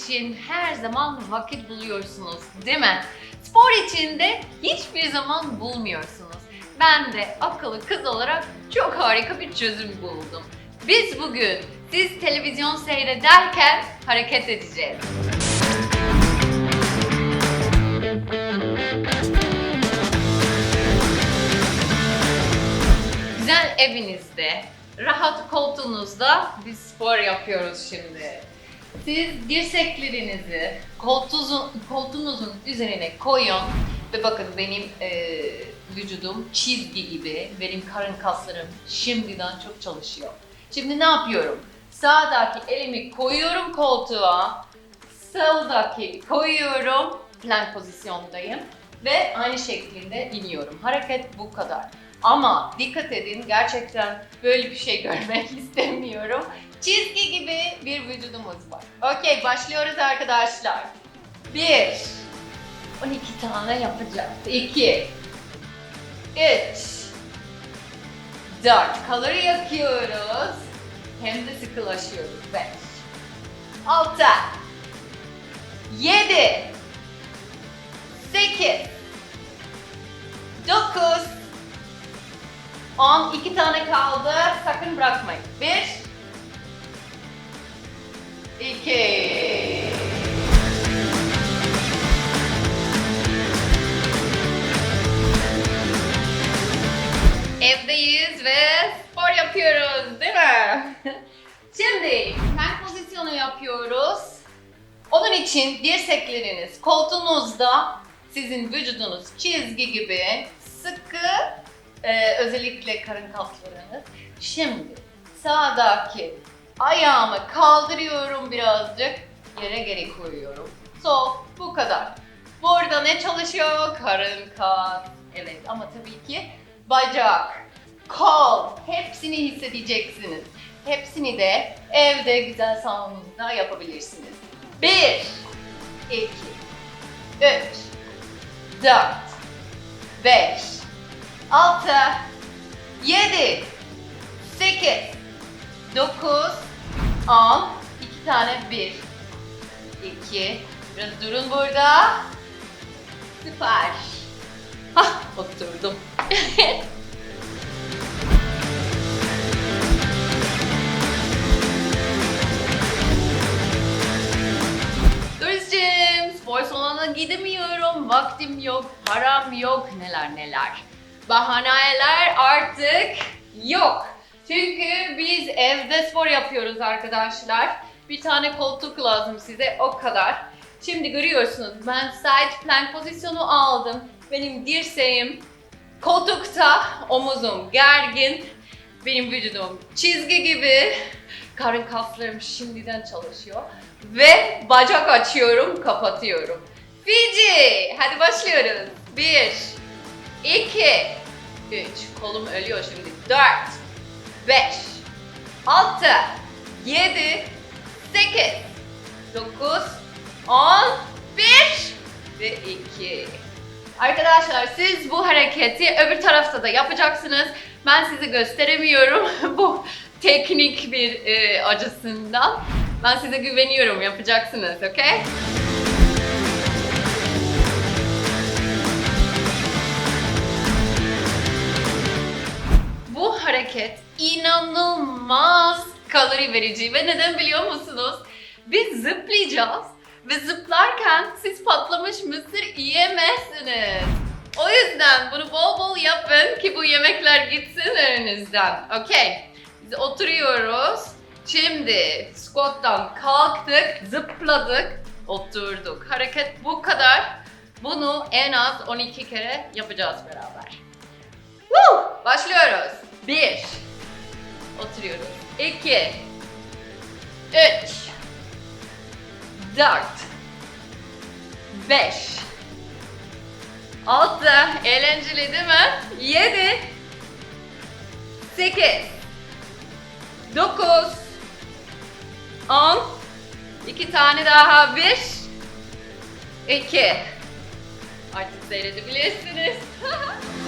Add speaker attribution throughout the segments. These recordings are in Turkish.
Speaker 1: için her zaman vakit buluyorsunuz değil mi? Spor için de hiçbir zaman bulmuyorsunuz. Ben de akıllı kız olarak çok harika bir çözüm buldum. Biz bugün siz televizyon seyrederken hareket edeceğiz. Güzel evinizde, rahat koltuğunuzda biz spor yapıyoruz şimdi. Siz dirseklerinizi koltuğunuzun, koltuğunuzun üzerine koyun ve bakın benim e, vücudum çizgi gibi, benim karın kaslarım şimdiden çok çalışıyor. Şimdi ne yapıyorum? Sağdaki elimi koyuyorum koltuğa, soldaki koyuyorum, plank pozisyondayım ve aynı şekilde iniyorum. Hareket bu kadar. Ama dikkat edin gerçekten böyle bir şey görmek istemiyorum. Çizgi gibi bir vücudumuz var. Okey başlıyoruz arkadaşlar. 1 12 tane yapacağız. 2 3 4 Kalori yakıyoruz. Hem de sıkılaşıyoruz. 5 6 7 10 iki tane kaldı. Sakın bırakmayın. 1 2 Evdeyiz ve spor yapıyoruz değil mi? Şimdi plank pozisyonu yapıyoruz. Onun için dirsekleriniz koltuğunuzda sizin vücudunuz çizgi gibi sıkı ee, özellikle karın kaslarınız. Şimdi sağdaki ayağımı kaldırıyorum birazcık yere geri koyuyorum. Sol bu kadar. Burada ne çalışıyor? Karın kas. Evet ama tabii ki bacak, kol hepsini hissedeceksiniz. Hepsini de evde güzel salonunuzda yapabilirsiniz. 1 2 3 4 5 6 7 8 9 10 2 tane 1 2 Biraz durun burada. Süper. Hah oturdum. Dürüstçüm, spor salonuna gidemiyorum, vaktim yok, param yok, neler neler. Bahaneler artık yok. Çünkü biz evde spor yapıyoruz arkadaşlar. Bir tane koltuk lazım size, o kadar. Şimdi görüyorsunuz ben side plank pozisyonu aldım. Benim dirseğim koltukta, omuzum gergin. Benim vücudum çizgi gibi. Karın kaslarım şimdiden çalışıyor. Ve bacak açıyorum, kapatıyorum. Fiji! Hadi başlıyoruz. 1, 2, 3. Kolum ölüyor şimdi. 4, 5, 6, 7, 8, 9, 10, 1 ve 2. Arkadaşlar siz bu hareketi öbür tarafta da yapacaksınız. Ben size gösteremiyorum bu teknik bir e, acısından. Ben size güveniyorum yapacaksınız, okey? Hareket inanılmaz kalori verici ve neden biliyor musunuz? Biz zıplayacağız ve zıplarken siz patlamış mısır yiyemezsiniz. O yüzden bunu bol bol yapın ki bu yemekler gitsin önünüzden. Okey. Biz oturuyoruz. Şimdi squat'tan kalktık, zıpladık, oturduk. Hareket bu kadar. Bunu en az 12 kere yapacağız beraber. Woo! Başlıyoruz. 1 Oturuyoruz. 2 3 4 5 6 Eğlenceli değil mi? 7 8 9 10 2 tane daha. 1 2 Artık seyredebilirsiniz.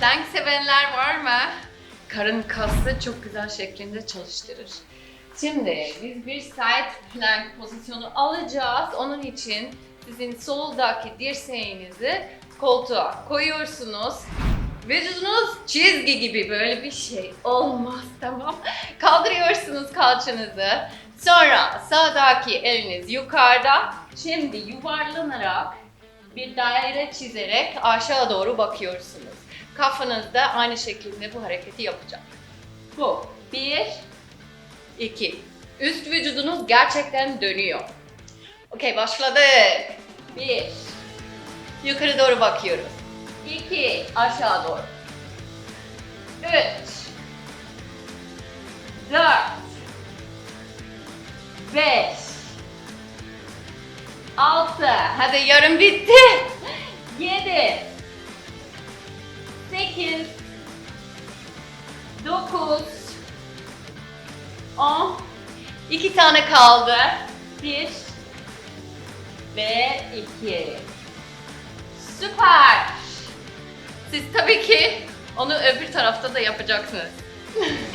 Speaker 1: Tank sevenler var mı? Karın kası çok güzel şeklinde çalıştırır. Şimdi biz bir side plank pozisyonu alacağız. Onun için sizin soldaki dirseğinizi koltuğa koyuyorsunuz. Vücudunuz çizgi gibi böyle bir şey olmaz tamam. Kaldırıyorsunuz kalçanızı. Sonra sağdaki eliniz yukarıda. Şimdi yuvarlanarak bir daire çizerek aşağı doğru bakıyorsunuz. Kafanız da aynı şekilde bu hareketi yapacak. Bu. Bir, iki. Üst vücudunuz gerçekten dönüyor. Okey başladık. Bir. Yukarı doğru bakıyoruz. İki. Aşağı doğru. Üç. Dört. Beş. Altı. Hadi yarım bitti. Yedi. İki tane kaldı. Bir. Ve iki. Süper. Siz tabii ki onu öbür tarafta da yapacaksınız.